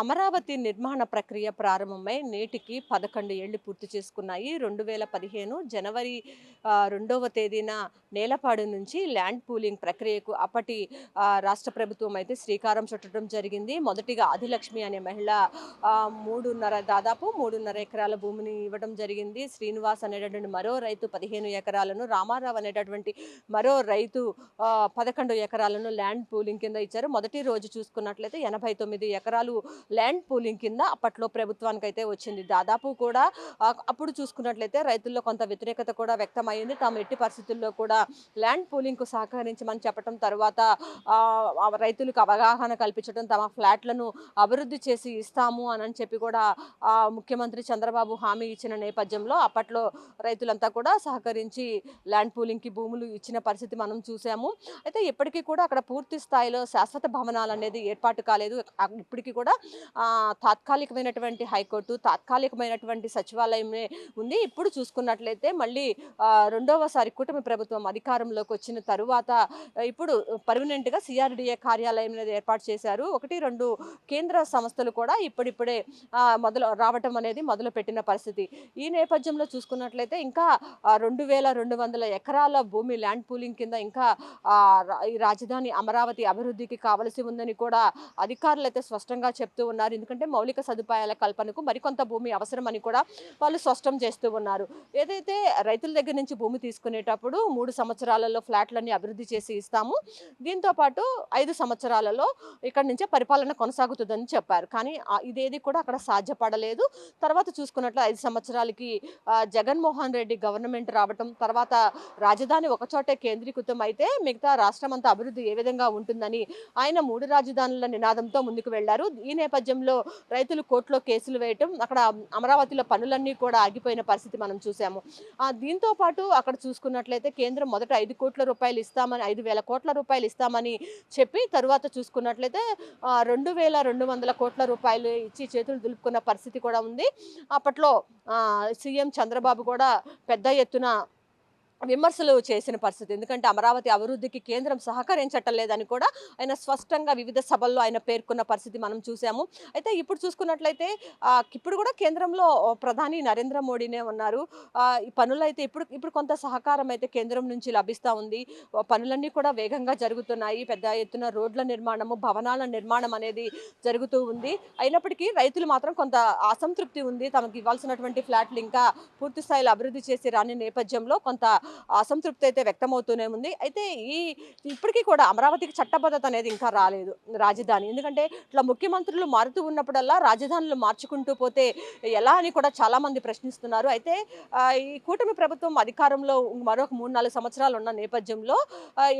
అమరావతి నిర్మాణ ప్రక్రియ ప్రారంభమై నేటికి పదకొండు ఏళ్ళు పూర్తి చేసుకున్నాయి. రెండు వేల పదిహేను జనవరి రెండవ తేదీన నేలపాడు నుంచి ల్యాండ్ పూలింగ్ ప్రక్రియకు అప్పటి రాష్ట్ర ప్రభుత్వం అయితే శ్రీకారం చుట్టడం జరిగింది. మొదటిగా ఆదిలక్ష్మి అనే మహిళ మూడున్నర దాదాపు మూడున్నర ఎకరాల భూమిని ఇవ్వడం జరిగింది. శ్రీనివాస్ అనేటటువంటి మరో రైతు పదిహేను ఎకరాలను రామారావు అనేటటువంటి మరో రైతు పదకొండు ఎకరాలను ల్యాండ్ పూలింగ్ కింద ఇచ్చారు. మొదటి రోజు చూసుకున్నట్లయితే ఎనభై తొమ్మిది ఎకరాలు ల్యాండ్ పూలింగ్ కింద అప్పట్లో ప్రభుత్వానికి అయితే వచ్చింది. దాదాపు కూడా అప్పుడు చూసుకున్నట్లయితే రైతుల్లో కొంత వ్యతిరేకత కూడా వ్యక్తమైంది తాము ఎట్టి పరిస్థితుల్లో కూడా ల్యాండ్ పూలింగ్కు సహకరించమని చెప్పడం తర్వాత రైతులకు అవగాహన కల్పించడం తమ ఫ్లాట్లను అభివృద్ధి చేసి ఇస్తాము అని చెప్పి కూడా ముఖ్యమంత్రి చంద్రబాబు హామీ ఇచ్చిన నేపథ్యంలో అప్పట్లో రైతులంతా కూడా సహకరించి ల్యాండ్ పూలింగ్కి భూములు ఇచ్చిన పరిస్థితి మనం చూసాము. అయితే ఇప్పటికీ కూడా అక్కడ పూర్తి స్థాయిలో శాశ్వత భవనాలు అనేది ఏర్పాటు కాలేదు. ఇప్పటికీ కూడా తాత్కాలికమైనటువంటి హైకోర్టు తాత్కాలికమైనటువంటి సచివాలయమే ఉంది. ఇప్పుడు చూసుకున్నట్లయితే మళ్ళీ రెండవసారి కూటమి ప్రభుత్వం అధికారంలోకి వచ్చిన తరువాత ఇప్పుడు పర్మనెంట్గా సిఆర్డిఏ కార్యాలయం అనేది ఏర్పాటు చేశారు. ఒకటి రెండు కేంద్ర సంస్థలు కూడా ఇప్పుడిప్పుడే మొదలు రావటం అనేది మొదలు పెట్టిన పరిస్థితి. ఈ నేపథ్యంలో చూసుకున్నట్లయితే ఇంకా రెండు వేల రెండు వందల ఎకరాల భూమి ల్యాండ్ పూలింగ్ కింద ఇంకా ఈ రాజధాని అమరావతి అభివృద్ధికి కావలసి ఉందని కూడా అధికారులు అయితే స్పష్టంగా చెప్తూ ఉన్నారు. ఎందుకంటే మౌలిక సదుపాయాల కల్పనకు మరికొంత భూమి అవసరమని కూడా వాళ్ళు స్పష్టం చేస్తూ ఉన్నారు. ఏదైతే రైతుల దగ్గర నుంచి భూమి తీసుకునేటప్పుడు మూడు సంవత్సరాలలో ఫ్లాట్లన్నీ అభివృద్ధి చేసి ఇస్తాము. దీంతో పాటు ఐదు సంవత్సరాలలో ఇక్కడ నుంచే పరిపాలన కొనసాగుతుందని చెప్పారు. కానీ ఇదేది కూడా అక్కడ సాధ్యపడలేదు. తర్వాత చూసుకున్నట్లు ఐదు సంవత్సరాలకి జగన్మోహన్ రెడ్డి గవర్నమెంట్ రావటం తర్వాత రాజధాని ఒకచోటే కేంద్రీకృతం అయితే మిగతా రాష్ట్రం అంతా అభివృద్ధి ఏ విధంగా ఉంటుందని ఆయన మూడు రాజధానుల నినాదంతో ముందుకు వెళ్ళారు. ఈ నేపథ్యంలో రైతులు కోర్టులో కేసులు వేయటం అక్కడ అమరావతిలో పనులన్నీ కూడా ఆగిపోయిన పరిస్థితి మనం చూసాము. దీంతో పాటు అక్కడ చూసుకున్నట్లయితే కేంద్రం మొదట ఐదు కోట్ల రూపాయలు ఇస్తామని ఐదు వేల కోట్ల రూపాయలు ఇస్తామని చెప్పి తరువాత చూసుకున్నట్లయితే రెండు వేల రెండు వందల కోట్ల రూపాయలు ఇచ్చి చేతులు దులుపుకున్న పరిస్థితి కూడా ఉంది. అప్పట్లో సీఎం చంద్రబాబు కూడా పెద్ద ఎత్తున విమర్శలు చేసిన పరిస్థితి. ఎందుకంటే అమరావతి అభివృద్ధికి కేంద్రం సహకరించటం లేదని కూడా ఆయన స్పష్టంగా వివిధ సభల్లో ఆయన పేర్కొన్న పరిస్థితి మనం చూసాము. అయితే ఇప్పుడు చూసుకున్నట్లయితే ఇప్పుడు కూడా కేంద్రంలో ప్రధాని నరేంద్ర మోడీనే ఉన్నారు. ఈ పనులైతే ఇప్పుడు ఇప్పుడు కొంత సహకారం అయితే కేంద్రం నుంచి లభిస్తూ ఉంది. పనులన్నీ కూడా వేగంగా జరుగుతున్నాయి. పెద్ద ఎత్తున రోడ్ల నిర్మాణము భవనాల నిర్మాణం అనేది జరుగుతూ ఉంది. అయినప్పటికీ రైతులు మాత్రం కొంత అసంతృప్తి ఉంది. తమకు ఇవ్వాల్సినటువంటి ఫ్లాట్లు ఇంకా పూర్తి స్థాయిలో అభివృద్ధి చేసి రాని నేపథ్యంలో కొంత అసంతృప్తి అయితే వ్యక్తమవుతూనే ఉంది. అయితే ఈ ఇప్పటికీ కూడా అమరావతికి చట్టబద్ధత అనేది ఇంకా రాలేదు రాజధాని. ఎందుకంటే ఇట్లా ముఖ్యమంత్రులు మారుతూ ఉన్నప్పుడల్లా రాజధానులు మార్చుకుంటూ పోతే ఎలా అని కూడా చాలామంది ప్రశ్నిస్తున్నారు. అయితే ఈ కూటమి ప్రభుత్వం అధికారంలో మరొక మూడు నాలుగు సంవత్సరాలు ఉన్న నేపథ్యంలో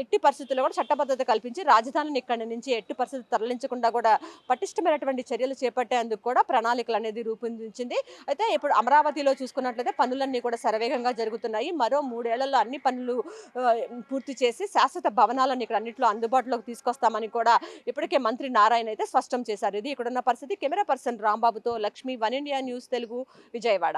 ఎట్టి పరిస్థితుల్లో కూడా చట్టబద్ధత కల్పించి రాజధానిని ఇక్కడి నుంచి ఎట్టి పరిస్థితి తరలించకుండా కూడా పటిష్టమైనటువంటి చర్యలు చేపట్టేందుకు కూడా ప్రణాళికలు అనేది రూపొందించింది. అయితే ఇప్పుడు అమరావతిలో చూసుకున్నట్లయితే పనులన్నీ కూడా శరవేగంగా జరుగుతున్నాయి. మరో నెలల్లో అన్ని పనులు పూర్తి చేసి శాశ్వత భవనాలను ఇక్కడ అన్నింటిలో అందుబాటులోకి తీసుకొస్తామని కూడా ఇప్పటికే మంత్రి నారాయణ అయితే స్పష్టం చేశారు. ఇది ఇక్కడున్న పరిస్థితి. Camera person రాంబాబుతో Lakshmi. One India news Telugu Vijayawada.